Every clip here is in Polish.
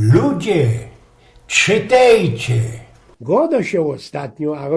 Ludzie, czytajcie! Godo się ostatnio, a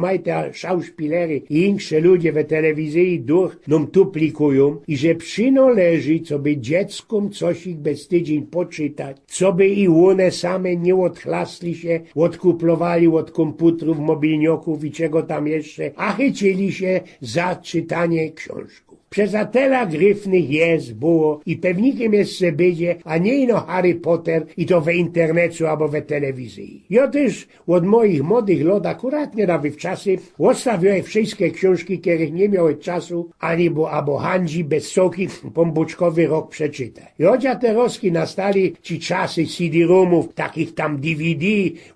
maj te szauspilery i insze ludzie w telewizji duch nam tu plikują i że przynależy, co by dzieckom coś ich bez tydzień poczytać, co by i one same nie odchlasli się, odkuplowali od komputerów, mobilnioków i czego tam jeszcze, a chycili się za czytanie książków. Przezatela gryfnych jest, było i pewnikiem jeszcze będzie, a nie ino Harry Potter i to w internecie albo w telewizji. Ja też od moich młodych lat akurat nie na wczasy odstawiłem wszystkie książki, których nie miałem czasu, ani bo albo handzi bez soki pombuczkowy rok przeczytać. I chociaż te roski nastali ci czasy CD-roomów, takich tam DVD,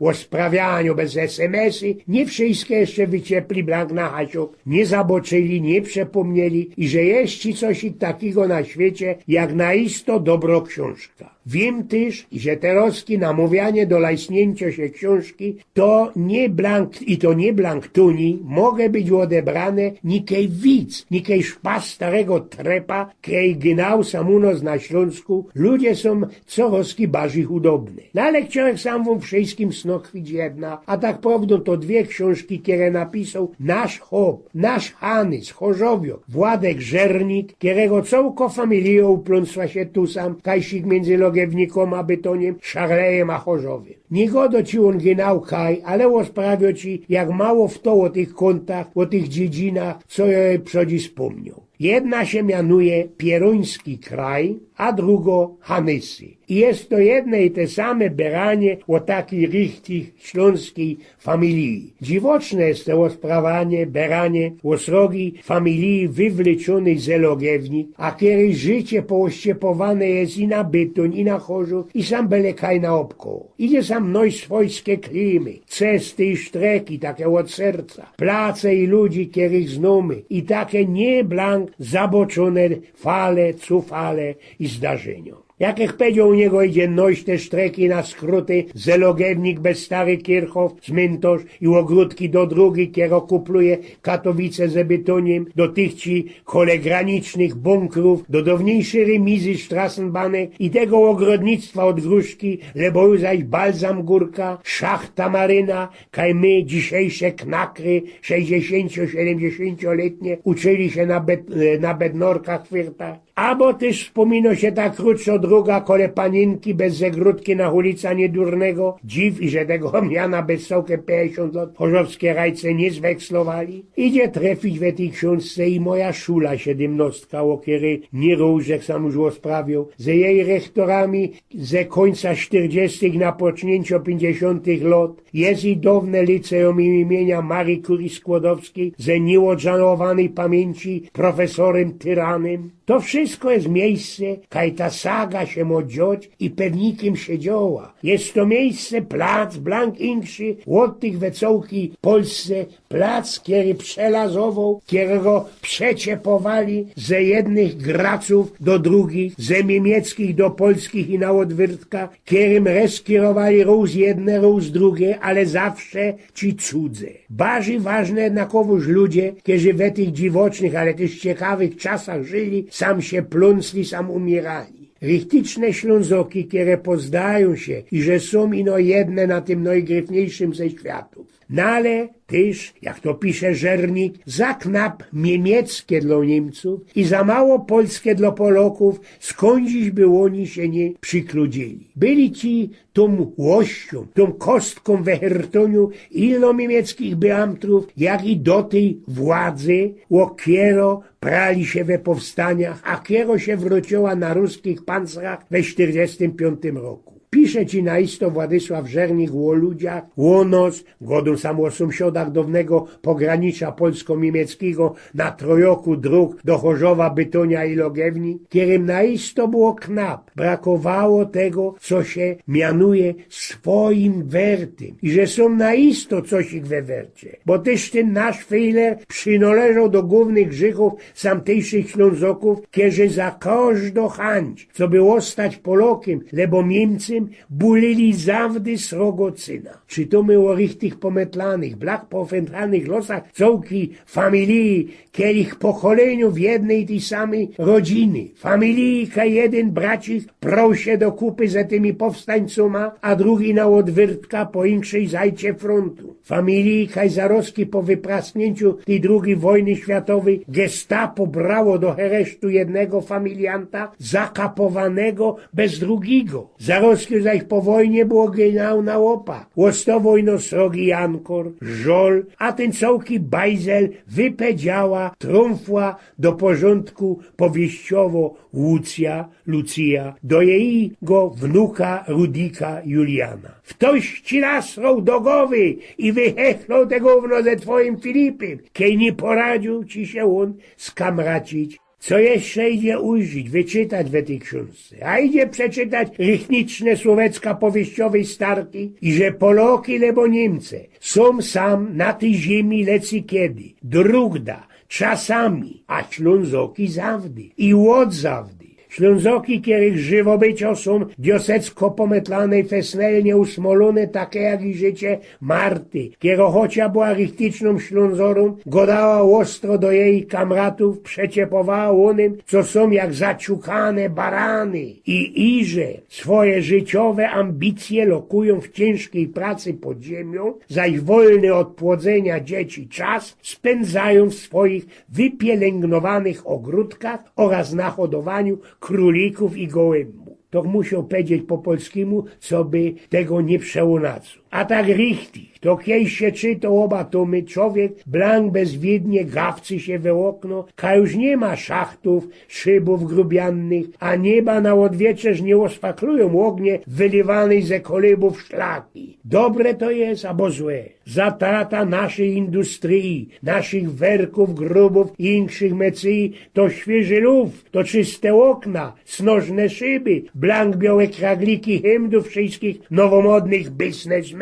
o sprawianiu bez SMS-y, nie wszystkie jeszcze wyciepli blank na hasiok, nie zaboczyli, nie przepomnieli i że jest ci coś i takiego na świecie, jak naisto dobro książka. Wiem też, że te roski namówianie do lajsnięcia się książki to nie blank, i to nie blanktuni, mogę być odebrane nikej widz, nikej szpas starego trepa, kej gnał samunos na Śląsku, ludzie są co roski hudobne. No ale człowiek sam wam wszystkim snokwić jedna, a tak prawdą to dwie książki, które napisał nasz chłop, nasz Hanys, Chorzowio, Władek Żernik, którego całko familią upląsła się tu sam, kajsik między logiewnikom a bytoniem, szarlejem a chorzowiem. Nie godo ci on ginał kaj, ale osprawio ci, jak mało w to o tych kątach, o tych dziedzinach, co ja przodzi wspomniał. Jedna się mianuje Pieruński kraj, a drugo Hanysy. I jest to jedne i te same beranie o takiej richtig śląskiej familii. Dziwoczne jest to sprawanie, beranie osrogi familii wywleczonej z Elogiewnik, a kiedy życie poościepowane jest i na bytoń, i na chorzów, i sam belekaj na obkoło. Idzie sam mnoj swojskie klimy, cesty i sztreki, takie od serca, place i ludzi, których znamy, i takie nie blank zaboczone fale, cufale i zdarzenia. Jakich powiedział u niego idzie noś te sztreki na skróty, zelogewnik bez stary Kirchhoff, cmentarz i ogródki do drugi, kiero kupluje Katowice ze bytoniem, do tych ci kolegranicznych bunkrów, do dawniejszej remizy Strassenbanek i tego ogrodnictwa od gruszki, lebo zaś balzam górka, szachta maryna, kaj my dzisiejsze knakry 60-70-letnie uczyli się na, bed, na bednorkach chwirtach. Albo też wspomino się ta krótsza druga kole panienki bez zegródki na ulica niedurnego. Dziw i że tego miana bez sołkę 50 lat chorzowskie rajce nie zwekslowali. Idzie trafić we tej książce i moja szula siedemnostka, o której nie różek sam już sprawił, ze jej rektorami ze końca 40 na pocznięcie 50 lat jest i dawne liceum imienia Marii Curie Skłodowskiej ze nieodżałowanej pamięci profesorem tyranem. To wszystko jest miejsce, kaj ta saga się modziać i pewnikiem się dzioła. Jest to miejsce, plac blank inkszy, od tych wecołki Polsce, plac, który przelazował, którego przeciepowali ze jednych graców do drugich, ze niemieckich do polskich i na odwyrtka, którym reskierowali róż jedne, róż drugie, ale zawsze ci cudze. Barzy ważne jednakowoż ludzie, którzy w tych dziwocznych, ale też ciekawych czasach żyli, sam się pląsli, sam umierali. Richtyczne ślązoki, które pozdają się i że są ino jedne na tym najgryfniejszym ze światów. No ale też, jak to pisze Żernik, za knap niemieckie dla Niemców i za mało polskie dla Polaków, skąd dziś by oni się nie przykludzili. Byli ci tą łością, tą kostką we hertoniu ilo niemieckich beamtrów, jak i do tej władzy, o kiero prali się we powstaniach, a kiero się wróciła na ruskich pancerach we 45 roku. Pisze ci naisto Władysław Żernik o ludziach, łonos, godu sam o sąsiadach dawnego pogranicza polsko-niemieckiego na trojoku dróg do Chorzowa, Bytonia i Logiewni, którym naisto było knap. Brakowało tego, co się mianuje swoim wertym i że są naisto coś ich we wercie. Bo też ten nasz fejler przynależał do głównych grzechów samtejszych Ślązoków, którzy za każdą chęć, co było stać Polokiem, lebo Niemcem, Śląskiem bulili zawdy srogo syna. Czy to my o richtig pometlanych, blach pofętranych losach całki familii, kielich pokoleniu w jednej tej samej rodziny. Familii, ka jeden bracik prał się do kupy za tymi powstańcoma, a drugi na odwyrtka po inkszej zajcie frontu. Familii kajzarowski po wyprasknięciu tej drugiej wojny światowej gestapo brało do heresztu jednego familianta zakapowanego bez drugiego. Zarowski zaś po wojnie było generał na łopa. Łosto wojno srogi Jankor, żol, a ten całki bajzel wypedziała, trąfła do porządku powieściowo Łucja, Lucia, do jego wnuka Rudika Juliana. Ktoś ci nasrał do głowy i wyhechnął tego gówno ze twoim Filipem, kiej nie poradził ci się on skamracić. Co jeszcze idzie ujrzeć, wyczytać w tej książce? A idzie przeczytać rychniczne słowecka powieściowej starki i że Poloki lebo Niemcy są sam na tej ziemi lecy kiedy, drugda, czasami, a Ślązoki zawdy i łod zawdy. Ślązoki, których żywobycio są diosecko pometlane fesnelnie usmolone, takie jak i życie Marty, kiero chocia była richtyczną Ślązorą, godała ostro do jej kamratów, przeciepowała onym, co są jak zaciukane barany. I iże swoje życiowe ambicje lokują w ciężkiej pracy pod ziemią, zaś wolny od płodzenia dzieci czas spędzają w swoich wypielęgnowanych ogródkach oraz na hodowaniu królików i gołębów. To musiał powiedzieć po polskiemu, co by tego nie przełonacu. A tak richtig, to kiedyś się czytał oba tomy, człowiek blank bezwiednie gawcy się we okno, ka już nie ma szachtów, szybów grubiannych, a nieba na odwieczeż nie oswaklują ognie wyliwanej ze kolybów szlaki. Dobre to jest, albo złe. Zatrata naszej industrii, naszych werków, grubów i inszych mecji, to świeży luf, to czyste okna, snożne szyby, blank białe kragliki hymnów wszystkich nowomodnych biznesmenów.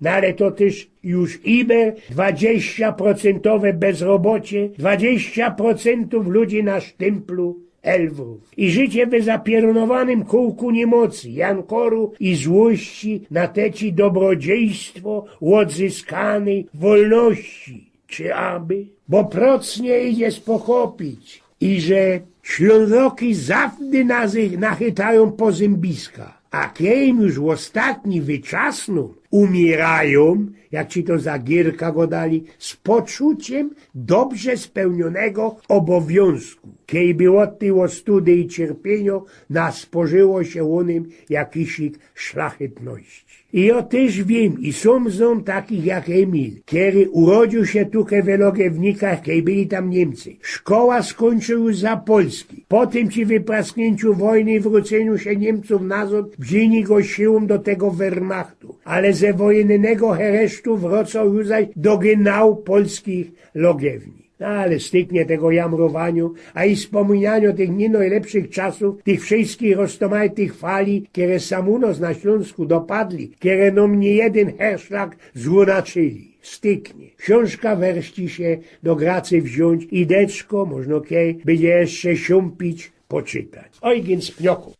No ale to też już iber 20% bezrobocie, 20% ludzi na sztymplu elwów. I życie w zapiernowanym kółku niemocy, jankoru i złości na teci dobrodziejstwo odzyskanej wolności. Czy aby? Bo procnie idzie spochopić i że Ślązoki zawdy nas ich nachytają po zębiska. A kiejem już ostatni wyczasną umierają, jak ci to za gierka go dali, z poczuciem dobrze spełnionego obowiązku. Kiej było ty ostudy i cierpieniu, nas spożyło się onym jakisik szlachetności. I ja też wiem, i są są takich jak Emil, który urodził się tu w kiedy byli tam Niemcy. Szkoła skończył za Polski. Po tym ci wyprasknięciu wojny i wróceniu się Niemców nazad, wzięli go siłą do tego Wehrmachtu. Ale ze wojennego heresztu wracał już zaś do genau polskich Logiewni. No, ale styknie tego jamrowaniu, a i wspominaniu tych nie najlepszych czasów, tych wszystkich roztomajtych fali, które samunos na Śląsku dopadli, które no mnie jeden herszlak złunaczyli. Styknie. Książka werści się do gracy wziąć i deczko, można kej, będzie jeszcze siąpić, poczytać. Oj, więc pnioku.